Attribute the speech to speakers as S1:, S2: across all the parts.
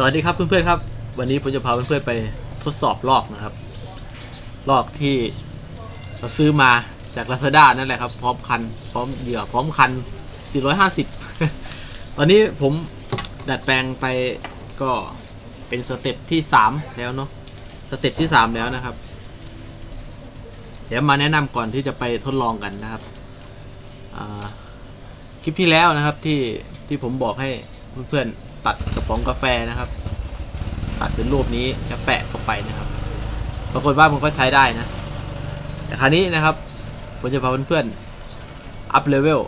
S1: สวัสดีครับเพื่อนๆครับ วันนี้ผมจะพาเพื่อนๆไปทดสอบลอกนะครับ ลอกที่เราซื้อมาจาก Lazada นั่นแหละครับ พร้อมคัน พร้อมเหยื่อพร้อมคัน 450 ตอนนี้ผมดัดแปลงไปก็เป็นสเต็ปที่ 3 แล้วเนาะสเต็ปที่ 3 แล้วนะครับ เดี๋ยวมาแนะนำก่อนที่จะไปทดลองกันนะครับคลิปที่แล้วนะครับที่ที่ผมบอกให้เพื่อนๆ ตัดกระป๋องกาแฟนะครับ ตัดเป็นรูปนี้แล้วแปะเข้าไปนะครับ ปรากฏว่ามันก็ใช้ได้นะ แต่คราวนี้นะครับผมจะพาเพื่อนๆอัพเลเวล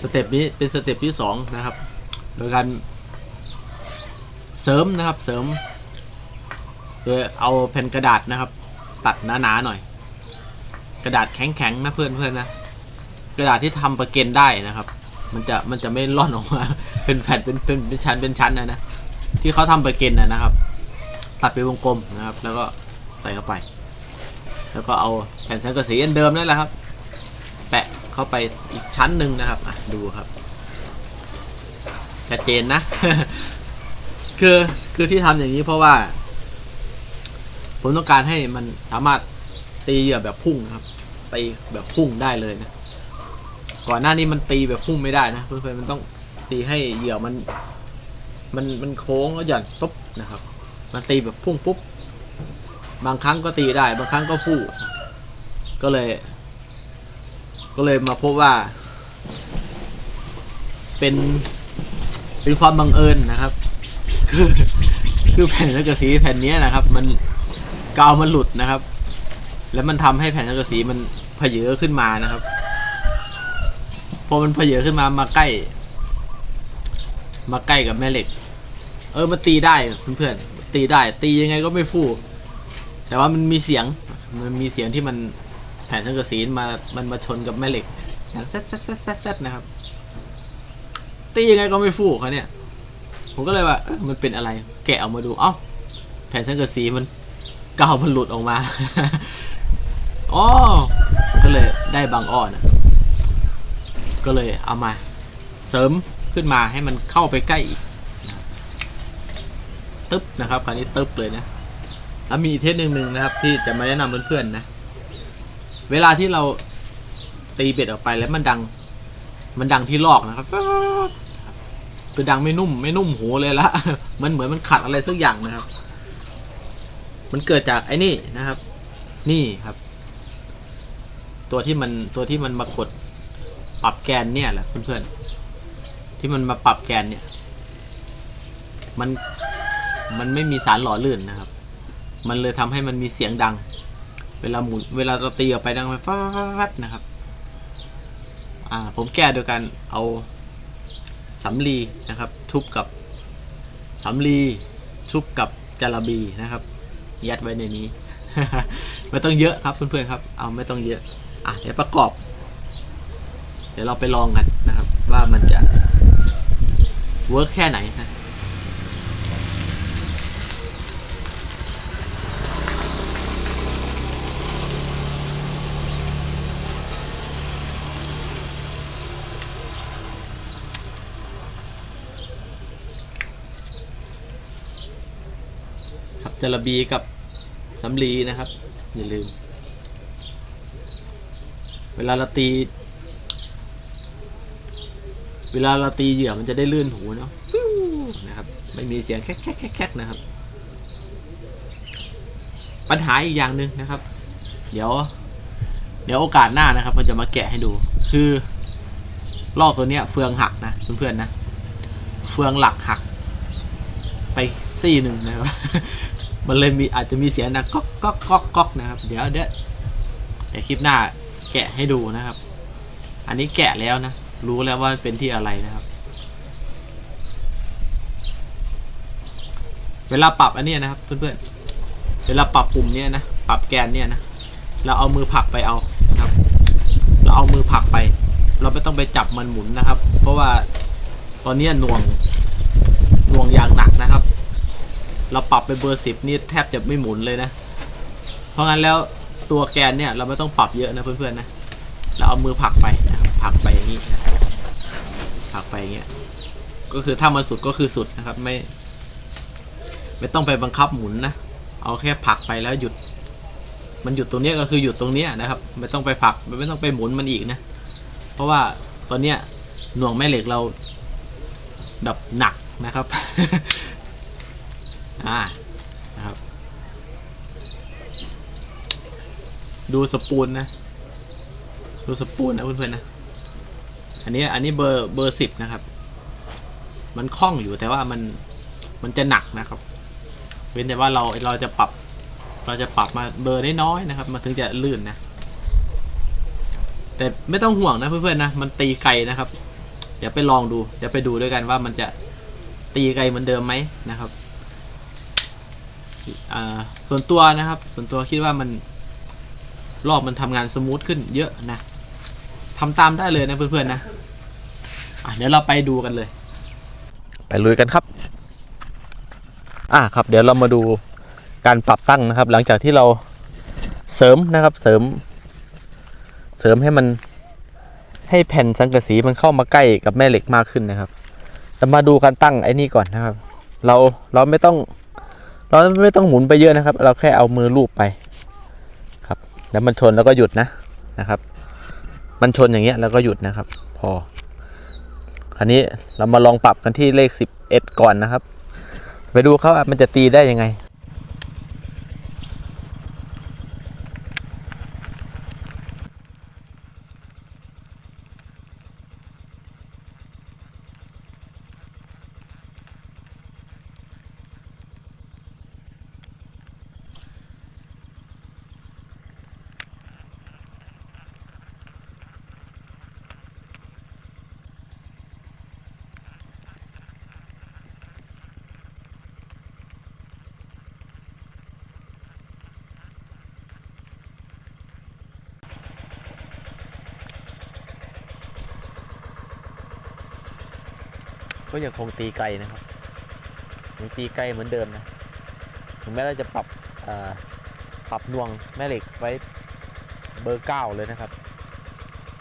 S1: สเต็ปนี้เป็นสเต็ปที่ 2 นะครับ โดยการเสริมนะครับเสริมโดยเอาแผ่นกระดาษนะครับ ตัดหนาๆหน่อย กระดาษแข็งๆนะเพื่อนๆนะกระดาษที่ทำประเกนได้นะครับ มันจะมันจะไม่ร่อนออกมา เป็นแผ่นเป็นเป็นเป็นชั้นเป็นชั้นนะนะที่เขาทำประเกนนะนะครับ ตัดเป็นวงกลมนะครับ แล้วก็ใส่เข้าไป แล้วก็เอาแผ่นสังกะสีอันเดิมนั่นแหละครับ แปะเข้าไปอีกชั้นหนึ่งนะครับอะดูครับชัดเจนนะ คือคือที่ทำอย่างนี้เพราะว่า ผมต้องการให้มันสามารถตีเหยื่อแบบพุ่งนะครับตีแบบพุ่งได้เลยนะ ก่อนหน้านี้มันตีแบบพุ่งไม่ได้นะเพื่อนๆมันต้องตีให้เหยื่อมัน มันมันโค้งแล้วหย่อนปุ๊บนะครับมันตีแบบพุ่งปุ๊บบางครั้งก็ตีได้ บางครั้งก็ฟู่ก็เลย ก็เลยมาพบว่า เป็นเป็นความบังเอิญนะครับคือคือแผ่นสังกะสีแผ่นนี้นะครับ มันกาวมันหลุดนะครับ แล้วมันทำให้แผ่นสังกะสีมันเพเยอขึ้นมานะครับ พอมันเพเยอขึ้นมามาใกล้ มาใกล้กับแม่เหล็ก เออมันตีได้เพื่อนๆตีได้ ตียังไงก็ไม่ฟูแต่ว่ามันมีเสียงมันมีเสียงที่มันแผ่นสังกะสีมามันมาชนกับแม่เหล็กอย่างแซดแซดแซดแซดแซดนะครับ ตียังไงก็ไม่ฟูเขาเนี่ย ผมก็เลยว่ามันเป็นอะไร แกะออกมาดูเอ้าแผ่นสังกะสีมันกาวมันหลุดออกมาอ๋อก็เลยได้บางอ้อนะ ก็เลยเอามาเสริมขึ้นมาให้มันเข้าไปใกล้อีกตึ๊บนะครับคราวนี้ตึ๊บเลยนะแล้วมีอีกเทคนิคหนึ่งนะครับ ที่จะมาแนะนำเพื่อนๆนะ เวลาที่เราตีเบ็ดออกไปแล้วมันดัง มันดังที่ลอกนะครับคือดังไม่นุ่มไม่นุ่มหูเลยละมันเหมือนมันขัดอะไรสักอย่างนะครับ มันเกิดจากไอ้นี่นะครับ นี่ครับ ตัวที่มันตัวที่มันมากด ปรับแกนเนี่ยแหละเพื่อนๆที่มันมาปรับแกนเนี่ย มันมันไม่มีสารหล่อลื่นนะครับ มันเลยทำให้มันมีเสียงดัง เวลาหมุนเวลาเราตีออกไปดังไปฟ้าดนะครับ อ่าผมแก้โดยการเอาสำลีนะครับ ทุบกับสำลีทุบกับจาระบีนะครับ ยัดไว้ในนี้ ไม่ต้องเยอะครับเพื่อนๆครับ เอาไม่ต้องเยอะ อะเดี๋ยวประกอบ ดี๋ยวเราไปลองกันนะครับ ว่ามันจะเวิร์กแค่ไหนนะครับจระบีกับสำลีนะครับ อย่าลืม เวลาเราตี เวลาเราตีเหยื่อมันจะได้ลื่นหูเนาะนะครับไม่มีเสียงแคกแคกแคกแคกนะครับ ปัญหาอีกอย่างหนึ่งนะครับ เดี๋ยว เดี๋ยวโอกาสหน้านะครับมันจะมาแกะให้ดู คือลอกตัวเนี้ยเฟืองหักนะเพื่อนๆนะ เฟืองหลักหัก ไปซี่หนึ่งนะครับ มันเลยมีอาจจะมีเสียงนะก๊อกก๊อกก๊อกก๊อกนะครับ เดี๋ยวเดี๋ยวเดี๋ยวคลิปหน้าแกะให้ดูนะครับ อันนี้แกะแล้วนะ รู้แล้วว่าเป็นที่อะไรนะครับ เวลาปรับอันนี้นะครับ เพื่อนๆ เวลาปรับปุ่มเนี้ยนะ ปรับแกนเนี่ยนะ เราเอามือผลักไปเอานะครับ เราเอามือผลักไป เราไม่ต้องไปจับมันหมุนนะครับ เพราะว่าตอนนี้หน่วงหน่วงอย่างหนักนะครับ เราปรับไปเบอร์สิบนี่แทบจะไม่หมุนเลยนะ เพราะงั้นแล้วตัวแกนเนี่ยเราไม่ต้องปรับเยอะนะเพื่อนๆนะ เราเอามือผลักไปนะครับ ผักไปอย่างนี้นะครับผักไปอย่างเงี้ยก็คือถ้ามันสุดก็คือสุดนะครับ ไม่ ไม่ต้องไปบังคับหมุนนะเอาแค่ผักไปแล้วหยุด มันหยุดตรงเนี้ยก็คือหยุดตรงเนี้ยนะครับ ไม่ต้องไปผักไม่ต้องไปหมุนมันอีกนะ เพราะว่าตอนเนี้ยหน่วงแม่เหล็กเราแบบหนักนะครับอ่านะครับ ดูสปูนนะ ดูสปูนนะเพื่อนๆนะ อันนี้อันนี้เบอร์เบอร์สิบนะครับ มันคล่องอยู่แต่ว่ามันมันจะหนักนะครับ เว้นแต่ว่าเราเราจะปรับ เราจะปรับมาเบอร์น้อยๆนะครับ มันถึงจะลื่นนะ แต่ไม่ต้องห่วงนะเพื่อนๆนะมันตีไกลนะครับ เดี๋ยวไปลองดู เดี๋ยวไปดูด้วยกันว่ามันจะตีไกลเหมือนเดิมไหมนะครับอ่าส่วนตัวนะครับ ส่วนตัวคิดว่ามันรอบมันทำงานสมูทขึ้นเยอะนะทำตามได้เลยนะเพื่อนๆนะ อะเดี๋ยวเราไปดูกันเลย ไปลุยกันครับ อะครับ เดี๋ยวเรามาดูการปรับตั้งนะครับ หลังจากที่เราเสริมนะครับ เสริม เสริมให้มันให้แผ่นสังกะสีมันเข้ามาใกล้กับแม่เหล็กมากขึ้นนะครับเรามาดูการตั้งไอ้นี่ก่อนนะครับ เราเราไม่ต้อง เราไม่ต้องหมุนไปเยอะนะครับ เราแค่เอามือลูบไป ครับ แล้วมันชนแล้วก็หยุดนะนะครับ มันชนอย่างเงี้ยแล้วก็หยุดนะครับ พอ คราวนี้เรามาลองปรับกันที่เลข 11 ก่อนนะครับ ไปดูครับว่ามันจะตีได้ยังไง ก็ยังคงตีไกลนะครับยังตีไกลเหมือนเดิมนะถึงแม้เราจะปรับปรับนวงแม่เหล็กไว้เบอร์เก้าเลยนะครับ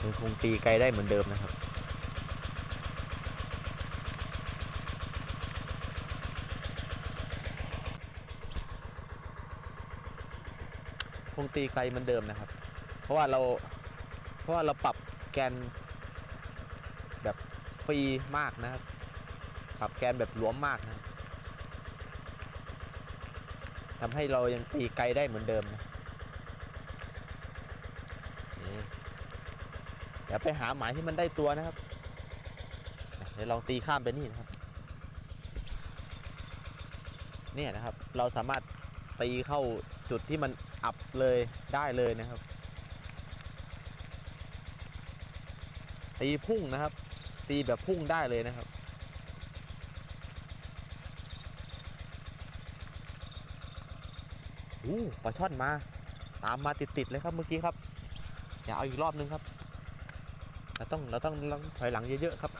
S1: ยังคงตีไกลได้เหมือนเดิมนะครับคงตีไกลเหมือนเดิมนะครับ ราะว่าเราเพราะว่าเราปรับแกนแบบฟรีมากนะครับ ปรับแกนแบบหลวมมากนะทำให้เรายังตีไกลได้เหมือนเดิมนะนี่เดี๋ยวไปหาหมายที่มันได้ตัวนะครับ เดี๋ยวลองตีข้ามไปนี่นะครับ เนี่ยนะครับ เราสามารถตีเข้าจุดที่มันอับเลยได้เลยนะครับ ตีพุ่งนะครับ ตีแบบพุ่งได้เลยนะครับ อู้ปลาช่อนมา ตามมาติดๆเลยครับเมื่อกี้ครับ อย่าเอาอีกรอบนึงครับ เราต้องเราต้องถอยหลังเยอะๆครับ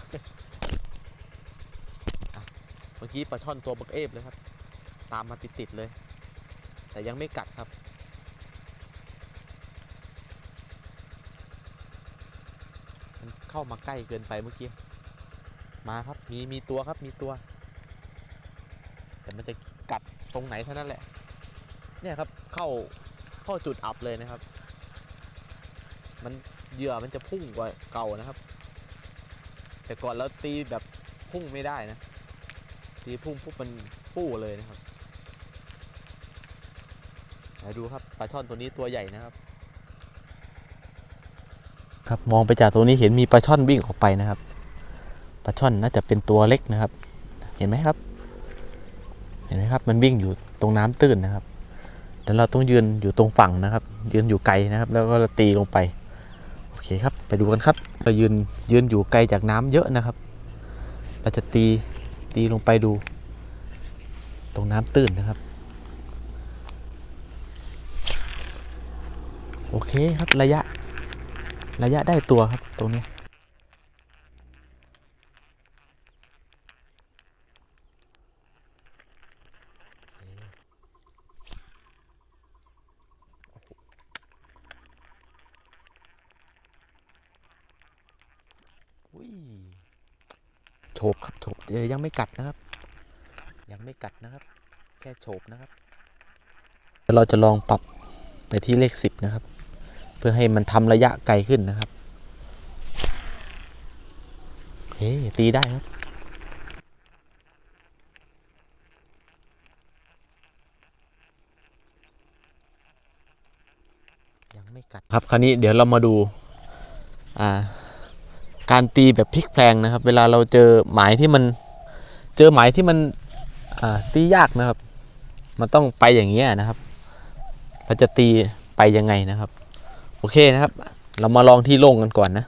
S1: เมื่อกี้ปลาช่อนตัวบักเอฟเลยครับ ตามมาติดๆเลย แต่ยังไม่กัดครับ มัน เข้ามาใกล้เกินไปเมื่อกี้ มาครับ มี มีตัวครับ มีตัว แต่มันจะกัดตรงไหนเท่านั้นแหละ เนี่ยครับ เข้า เข้าจุดอับเลยนะครับ มันเหยื่อมันจะพุ่งกว่าเก่านะครับ แต่ก่อนเราตีแบบพุ่งไม่ได้นะ ตีพุ่งปุ๊บมันฟู่เลยนะครับมาดูครับปลาช่อนตัวนี้ตัวใหญ่นะครับ ครับมองไปจากตรงนี้เห็นมีปลาช่อนวิ่งออกไปนะครับปลาช่อนน่าจะเป็นตัวเล็กนะครับ เห็นไหมครับ เห็นไหมครับ มันวิ่งอยู่ตรงน้ำตื้นนะครับเดี๋ยวเราต้องยืนอยู่ตรงฝั่งนะครับ ยืนอยู่ไกลนะครับ แล้วก็ตีลงไปโอเคครับ ไปดูกันครับเรายืนยืนอยู่ไกลจากน้ำเยอะนะครับ เราจะตีตีลงไปดู ตรงน้ำตื้นนะครับโอเคครับระยะ ระยะได้ตัวครับตรงนี้โฉบครับโฉบเออยังไม่กัดนะครับ ยังไม่กัดนะครับ แค่โฉบนะครับเราจะลองปรับไปที่เลขสิบนะครับ เพื่อให้มันทำระยะไกลขึ้นนะครับโอเคตีได้ครับยังไม่กัดครับคราวนี้เดี๋ยวเรามาดูอ่าการตีแบบพลิกแพลงนะครับ เวลาเราเจอหมายที่มันเจอหมายที่มันอ่าตียากนะครับ มันต้องไปอย่างเงี้ยนะครับ เราจะตีไปยังไงนะครับ โอเคนะครับ เรามาลองที่โล่งกันก่อนนะ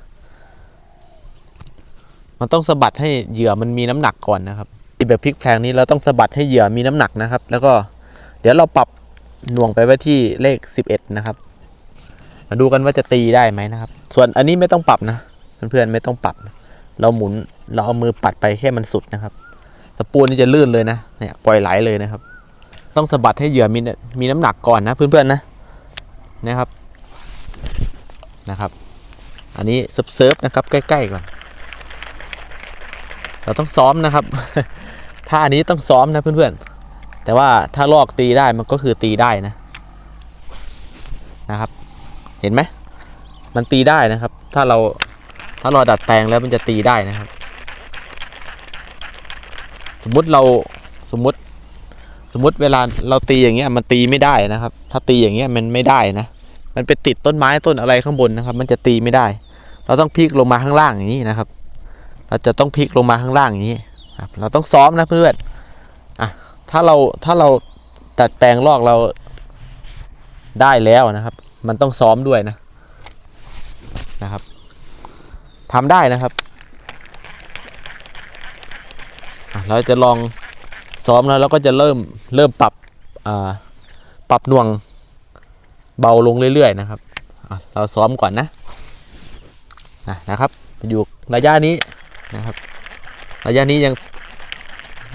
S1: มันต้องสะบัดให้เหยื่อมันมีน้ำหนักก่อนนะครับตีแบบพลิกแพลงนี้เราต้องสะบัดให้เหยื่อมีน้ำหนักนะครับ แล้วก็เดี๋ยวเราปรับหน่วงไปไว้ที่เลข 11 นะครับ มาดูกันว่าจะตีได้ไหมนะครับ ส่วนอันนี้ไม่ต้องปรับนะเพื่อนๆไม่ต้องปรับนะเราหมุนเราเอามือปัดไปแค่มันสุดนะครับสปูนนี่จะลื่นเลยนะเนี่ยปล่อยไหลเลยนะครับ ต้องสะบัดให้เหยื่อมีมีน้ำหนักก่อนนะเพื่อนๆนะนะครับ นะครับ อันนี้เซิร์ฟนะครับใกล้ๆก่อน เราต้องซ้อมนะครับ ถ้าอันนี้ต้องซ้อมนะเพื่อนๆ แต่ว่าถ้าลอกตีได้มันก็คือตีได้นะนะครับ เห็นไหมมันตีได้นะครับ ถ้าเราถ้าเราดัดแปลงแล้วมันจะตีได้นะครับ สมมุติเราสมมุติสมมุติเวลาเราตีอย่างเงี้ยมันตีไม่ได้นะครับ ถ้าตีอย่างเงี้ยมันไม่ได้นะ มันไปติดต้นไม้ต้นอะไรข้างบนนะครับ มันจะตีไม่ได้ เราต้องพลิกลงมาข้างล่างอย่างนี้นะครับ เราจะต้องพลิกลงมาข้างล่างอย่างนี้ครับเราต้องซ้อมนะเพื่อนอะถ้าเราถ้าเราดัดแปลงลอกเราได้แล้วนะครับ มันต้องซ้อมด้วยนะนะครับทำได้นะครับเราจะลองซ้อมแล้วเราก็จะเริ่มเริ่มปรับปรับน่วง เบาลงเรื่อยๆนะครับ เราซ้อมก่อนนะอะนะครับ อยู่ระยะนี้นะครับ ระยะนี้ยัง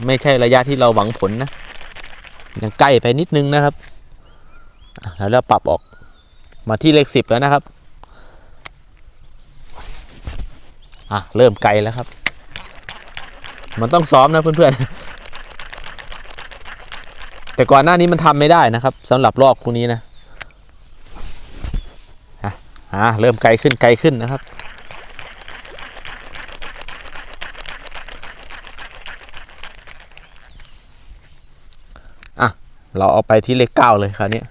S1: ไม่ใช่ระยะที่เราหวังผลนะ ยังใกล้ไปนิดนึงนะครับ แล้วเราปรับออกมาที่เลขสิบแล้วนะครับอะเริ่มไกลแล้วครับ มันต้องซ้อมนะเพื่อนๆ แต่ก่อนหน้านี้มันทำไม่ได้นะครับสำหรับลอกพวกนี้นะ อะเริ่มไกลขึ้นไกลขึ้นนะครับ อะ เราเอาไปที่เลขเก้าเลยคราวนี้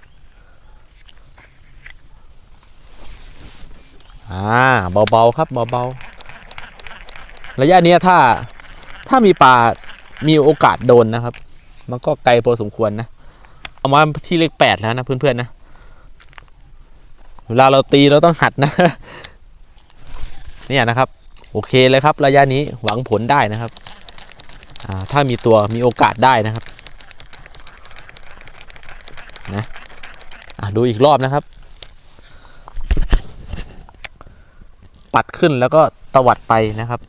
S1: อ่าเบาๆครับเบาๆระยะนี้ถ้าถ้ามีปลามีโอกาสโดนนะครับ มันก็ไกลพอสมควรนะ เอามาที่เลขแปดแล้วนะเพื่อนๆนะ เวลาเราตีเราต้องหัดนะ เนี่ยนะครับ โอเคเลยครับ ระยะนี้หวังผลได้นะครับถ้ามีตัวมีโอกาสได้นะครับนะอะดูอีกรอบนะครับ ปัดขึ้นแล้วก็ตวัดไปนะครับ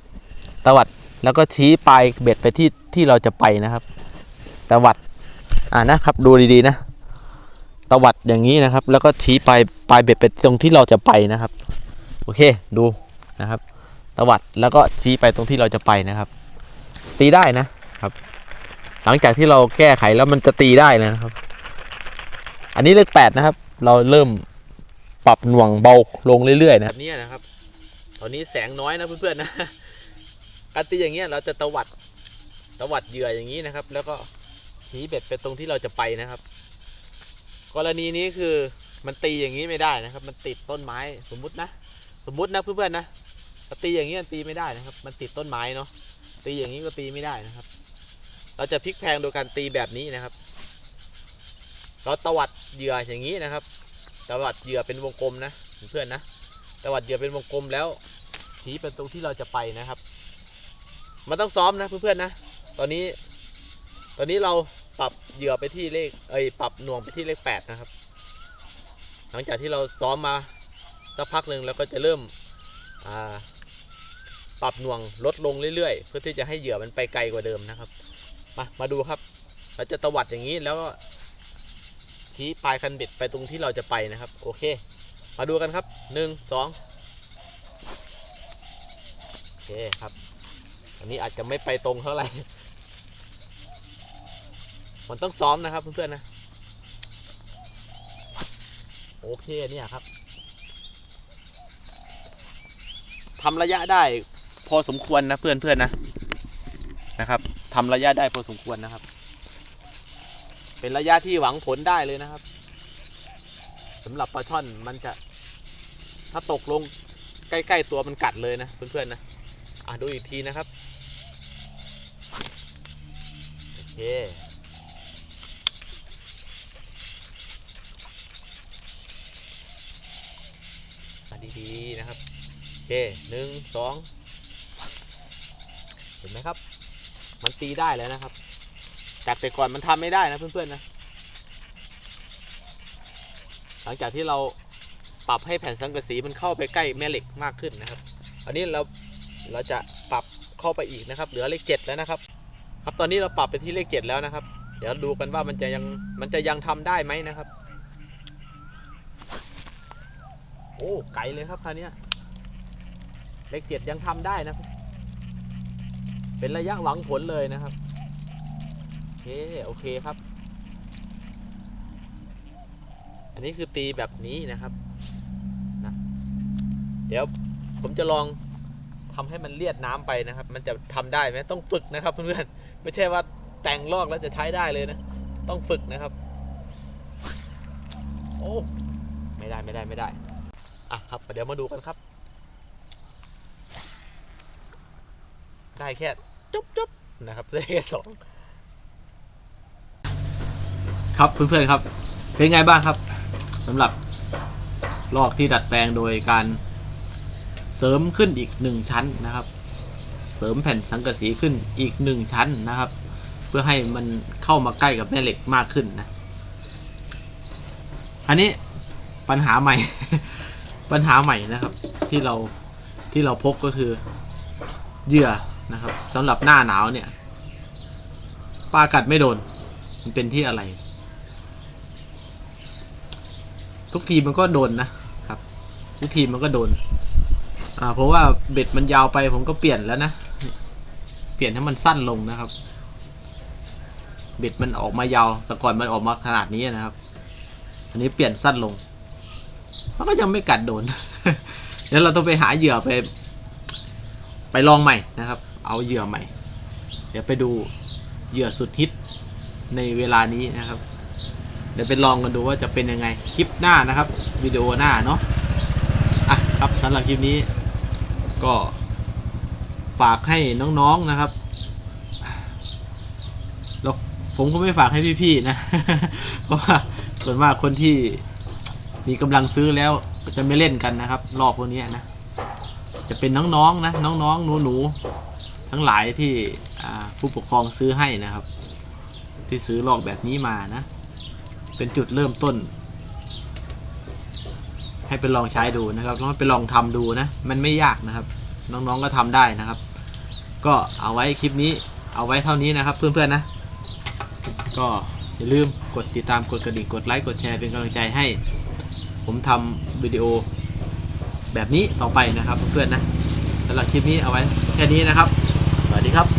S1: ตวัดแล้วก็ชี้ปลายเบ็ดไปที่ที่เราจะไปนะครับ ตวัดอ่านะครับดูดีๆนะ ตวัดอย่างนี้นะครับ แล้วก็ชี้ปลายปลายเบ็ดไปตรงที่เราจะไปนะครับ โอเคดูนะครับ ตวัดแล้วก็ชี้ไปตรงที่เราจะไปนะครับ ตีได้นะครับ หลังจากที่เราแก้ไขแล้วมันจะตีได้นะครับ อันนี้เลขแปดนะครับ เราเริ่มปรับหน่วงเบาลงเรื่อยๆนะแบบนี้นะครับ ตอนนี้แสงน้อยนะเพื่อนๆนะการตีอย่างเงี้ยเราจะตวัดตวัดเหยื่ออย่างนี้นะครับ แล้วก็ชี้เบ็ดไปตรงที่เราจะไปนะครับ กรณีนี้คือมันตีอย่างนี้ไม่ได้นะครับ มันติดต้นไม้สมมุตินะ สมมุตินะเพื่อนๆนะตีอย่างนี้มันตีไม่ได้นะครับ มันติดต้นไม้เนาะตีอย่างนี้ก็ตีไม่ได้นะครับ เราจะพลิกแพงโดยการตีแบบนี้นะครับ เราตวัดเหยื่ออย่างนี้นะครับ ตวัดเหยื่อเป็นวงกลมนะเพื่อนๆนะตวัดเหยื่อเป็นวงกลมแล้วชี้เป็นตรงที่เราจะไปนะครับ มันต้องซ้อมนะเพื่อนๆนะ ตอนนี้ ตอนนี้เรา ปรับเหยื่อไปที่เลขเอ้ยปรับหน่วงไปที่เลขแปดนะครับ หลังจากที่เราซ้อมมาสักพักหนึ่งแล้วก็จะเริ่มปรับหน่วงลดลงเรื่อยๆ เพื่อที่จะให้เหยื่อมันไปไกลกว่าเดิมนะครับ มามาดูครับ เราจะตวัดอย่างนี้แล้วก็ชี้ปลายคันเบ็ดไปตรงที่เราจะไปนะครับ โอเค มาดูกันครับหนึ่งสองโอเคครับ อันนี้อาจจะไม่ไปตรงเท่าไหร่ มันต้องซ้อมนะครับเพื่อนๆนะ โอเคเนี่ยครับทำระยะได้พอสมควรนะเพื่อนๆนะนะครับทำระยะได้พอสมควรนะครับ เป็นระยะที่หวังผลได้เลยนะครับสำหรับปลาช่อนมันจะ ถ้าตกลงใกล้ๆตัวมันกัดเลยนะเพื่อนๆนะอะดูอีกทีนะครับโอเค มาดีนะครับโอเคหนึ่งสองเห็นไหมครับ มันตีได้แล้วนะครับจากแต่ก่อนมันทำไม่ได้นะเพื่อนๆนะหลังจากที่เราปรับให้แผ่นสังกะสีมันเข้าไปใกล้แม่เหล็กมากขึ้นนะครับ อันนี้เราเราจะปรับเข้าไปอีกนะครับ เหลือเลขเจ็ดแล้วนะครับ ครับตอนนี้เราปรับไปที่เลขเจ็ดแล้วนะครับ เดี๋ยวดูกันว่ามันจะยังมันจะยังทำได้ไหมนะครับ โอ้ไกลเลยครับคราวเนี้เลขเจ็ดยังทำได้นะ เป็นระยะหวังผลเลยนะครับโอเคโอเคครับ อันนี้คือตีแบบนี้นะครับนะเดี๋ยวผมจะลองทำให้มันเลียดน้ำไปนะครับ มันจะทำได้ไหมต้องฝึกนะครับเพื่อนๆไม่ใช่ว่าแต่งลอกแล้วจะใช้ได้เลยนะ ต้องฝึกนะครับ โอ้ ไม่ได้ไม่ได้ไม่ได้ อะครับเดี๋ยวมาดูกันครับ ได้แค่จุ๊บจุ๊บนะครับได้แค่สองครับเพื่อนๆครับ เป็นไงบ้างครับสำหรับลอกที่ดัดแปลงโดยการเสริมขึ้นอีกหนึ่งชั้นนะครับ เสริมแผ่นสังกะสีขึ้นอีกหนึ่งชั้นนะครับ เพื่อให้มันเข้ามาใกล้กับแม่เหล็กมากขึ้นนะ อันนี้ปัญหาใหม่ ปัญหาใหม่นะครับ ที่เราที่เราพบก็คือเหยื่อนะครับสำหรับหน้าหนาวเนี่ยปลากัดไม่โดน มันเป็นที่อะไร ทุกทีมันก็โดนนะครับ ทุกทีมันก็โดนอ่าเพราะว่าเบ็ดมันยาวไปผมก็เปลี่ยนแล้วนะ เปลี่ยนให้มันสั้นลงนะครับ เบ็ดมันออกมายาวแต่ก่อนมันออกมาขนาดนี้นะครับ อันนี้เปลี่ยนสั้นลง มันก็ยังไม่กัดโดน เดี๋ยวเราต้องไปหาเหยื่อไป ไปลองใหม่นะครับ เอาเหยื่อใหม่ เดี๋ยวไปดูเหยื่อสุดฮิตในเวลานี้นะครับ เดี๋ยวไปลองกันดูว่าจะเป็นยังไงคลิปหน้านะครับวิดีโอหน้าเนาะอะครับสำหรับคลิปนี้ ก็ฝากให้น้องๆนะครับแล้วผมก็ไม่ฝากให้พี่ๆนะ เพราะว่าส่วนมากคนที่ มีกำลังซื้อแล้วจะไม่เล่นกันนะครับ รอบพวกนี้นะ จะเป็นน้องๆนะน้องๆหนูๆทั้งหลายที่ผู้ปกครองซื้อให้นะครับ ที่ซื้อลอกแบบนี้มานะ เป็นจุดเริ่มต้น ให้ไปลองใช้ดูนะครับลองไปลองทำดูนะ มันไม่ยากนะครับ น้องๆก็ทำได้นะครับ ก็เอาไว้คลิปนี้เอาไว้เท่านี้นะครับ เพื่อนๆนะ ก็อย่าลืมกดติดตามกดกระดิ่งกดไลค์กดแชร์เป็นกำลังใจให้ ผมทำวิดีโอแบบนี้ต่อไปนะครับเพื่อนๆนะสำหรับคลิปนี้เอาไว้แค่นี้นะครับ สวัสดีครับ